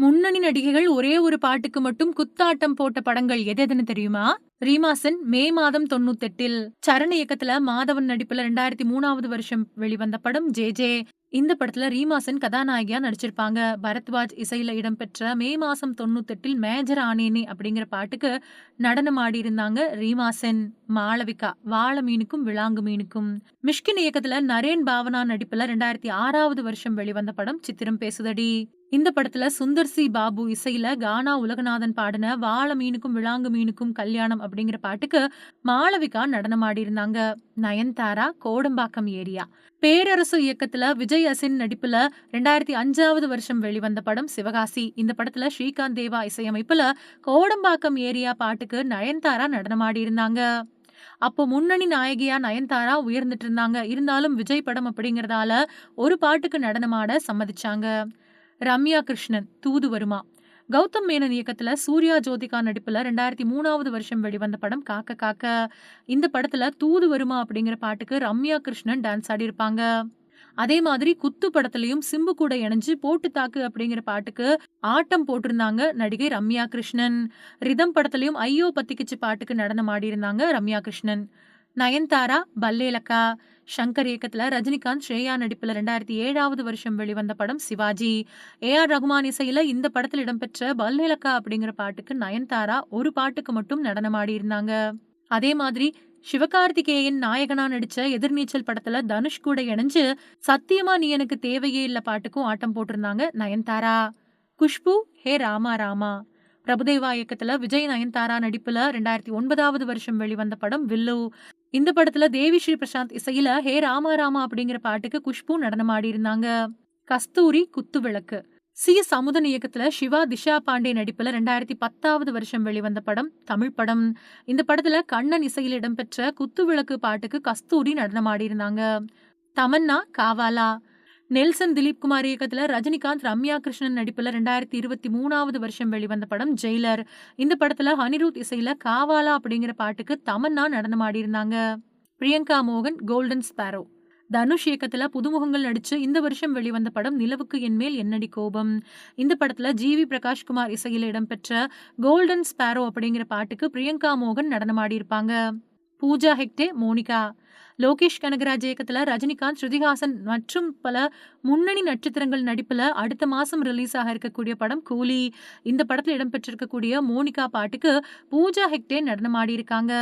முன்னணி நடிகைகள் ஒரே ஒரு பாட்டுக்கு மட்டும் குத்தாட்டம் போட்ட படங்கள் எது எதுன்னு தெரியுமா? ரீமாசன் மே மாதம் தொண்ணூத்தெட்டில். சரண் இயக்கத்துல மாதவன் நடிப்புல ரெண்டாயிரத்தி மூணாவது வருஷம் வெளிவந்த படம் ஜே ஜே. இந்த படத்துல ரீமாசன் கதாநாயகியா நடிச்சிருப்பாங்க. பரத்வாஜ் இசையில இடம்பெற்ற மே மாசம் தொண்ணூத்தெட்டில் மேஜர் ஆனேனே அப்படிங்கிற பாட்டுக்கு நடனம் ஆடி இருந்தாங்க ரீமாசன். மாளவிகா வாழ மீனுக்கும் விளாங்கு மீனுக்கும். மிஷ்கின் இயக்கத்துல நரேன் பாவனா நடிப்புல ரெண்டாயிரத்தி ஆறாவது வருஷம் வெளிவந்த படம் சித்திரம் பேசுதடி. இந்த படத்துல சுந்தர் சி பாபு இசையில கானா உலகநாதன் பாடின வாழ மீனுக்கும் விளாங்கு மீனுக்கும் கல்யாணம் அப்படிங்கிற பாட்டுக்கு மாளவிகா நடனமாடி இருந்தாங்க நயன்தாரா கோடம்பாக்கம் ஏரியா. பேரரசு இயக்கத்துல விஜய் அசின் நடிப்புல ரெண்டாயிரத்தி அஞ்சாவது வருஷம் வெளிவந்த படம் சிவகாசி. இந்த படத்துல ஸ்ரீகாந்த் தேவா இசையமைப்புல கோடம்பாக்கம் ஏரியா பாட்டுக்கு நயன்தாரா நடனமாடி இருந்தாங்க அப்போ முன்னணி நாயகியா நயன்தாரா உயர்ந்துட்டு இருந்தாங்க. இருந்தாலும் விஜய் படம் அப்படிங்கறதால ஒரு பாட்டுக்கு நடனமாட சம்மதிச்சாங்க. ரம்யா கிருஷ்ணன் தூது வருமா? கௌதம் மேனன் இயக்கத்தில் சூர்யா ஜோதிகா நடிப்பில் ரெண்டாயிரத்தி மூணாவது வருஷம் வெளிவந்த படம் காக்க காக்க இந்த படத்தில் தூது வருமா அப்படிங்கிற பாட்டுக்கு ரம்யா கிருஷ்ணன் டான்ஸ் ஆடியிருப்பாங்க. அதே மாதிரி குத்து படத்துலையும் சிம்பு கூட இணைஞ்சு போட்டு தாக்கு அப்படிங்கிற பாட்டுக்கு ஆட்டம் போட்டிருந்தாங்க நடிகை ரம்யா கிருஷ்ணன் ரிதம் படத்துலையும் ஐயோ பத்திக்கிச்சு பாட்டுக்கு நடனம் ஆடியிருந்தாங்க ரம்யா கிருஷ்ணன் நயன்தாரா பல்லேலக்கா ஷங்கர் இயக்கத்துல ரஜினிகாந்த் ஸ்ரேயா நடிப்புல ரெண்டாயிரத்தி ஏழாவது வருஷம் வெளிவந்த படம் சிவாஜி. ஏ ஆர் ரகுமான் இசையில இந்த படத்தில் இடம்பெற்ற பல்லேலக்கா அப்படிங்கிற பாட்டுக்கு நயன்தாரா ஒரு பாட்டுக்கு மட்டும் நடனமாடி இருந்தாங்க. அதே மாதிரி சிவகார்த்திகேயன் நாயகனா நடிச்ச எதிர்நீச்சல் படத்துல தனுஷ் கூட இணைஞ்சு சத்தியமா நீ எனக்கு தேவையே இல்ல பாட்டுக்கும் ஆட்டம் போட்டிருந்தாங்க நயன்தாரா. குஷ்பு ஹே ராமா ராமா. பிரபுதேவா இயக்கத்துல விஜய் நயன்தாரா நடிப்புல ரெண்டாயிரத்தி ஒன்பதாவது வருஷம் வெளிவந்த படம் வில்லு. இந்த படத்துல தேவி ஸ்ரீ பிரசாந்த் இசையில ஹே ராமா ராமா அப்படிங்கிற பாட்டுக்கு குஷ்பு நடனமாடி இருந்தாங்க கஸ்தூரி குத்து விளக்கு. சி. சமுதன் இயக்கத்துல சிவா திஷா பாண்டே நடிப்புல ரெண்டாயிரத்தி பத்தாவது வருஷம் வெளிவந்த படம் தமிழ் படம். இந்த படத்துல கண்ணன் இசையில் இடம்பெற்ற குத்து விளக்கு பாட்டுக்கு கஸ்தூரி நடனமாடி இருந்தாங்க தமன்னா காவாலா. நெல்சன் திலீப் குமார் இயக்கத்தில் ரஜினிகாந்த் ரம்யா கிருஷ்ணன் நடிப்பில் ரெண்டாயிரத்தி இருபத்தி மூணாவது வருஷம் வெளிவந்த படம் ஜெயிலர். இந்த படத்தில் அனிருத் இசையில் காவாலா அப்படிங்கிற பாட்டுக்கு தமன்னா நடனமாடி இருந்தாங்க பிரியங்கா மோகன் கோல்டன் ஸ்பேரோ. தனுஷ் இயக்கத்தில் புதுமுகங்கள் நடித்து இந்த வருஷம் வெளிவந்த படம் நிலவுக்கு என்மேல் என்னடி கோபம்? இந்த படத்தில் ஜி வி பிரகாஷ்குமார் இசையில் இடம்பெற்ற கோல்டன் ஸ்பேரோ அப்படிங்கிற பாட்டுக்கு பிரியங்கா மோகன் நடனமாடியிருப்பாங்க பூஜா ஹெக்டே மோனிகா. லோகேஷ் கனகராஜ் இயக்கத்தில் ரஜினிகாந்த் ஸ்ருதிஹாசன் மற்றும் பல முன்னணி நட்சத்திரங்கள் நடிப்பில் அடுத்த மாதம் ரிலீஸ் ஆக இருக்கக்கூடிய படம் கூலி. இந்த படத்தில் இடம்பெற்றிருக்கக்கூடிய மோனிகா பாட்டுக்கு பூஜா ஹெக்டே நடனமாடி இருக்காங்க.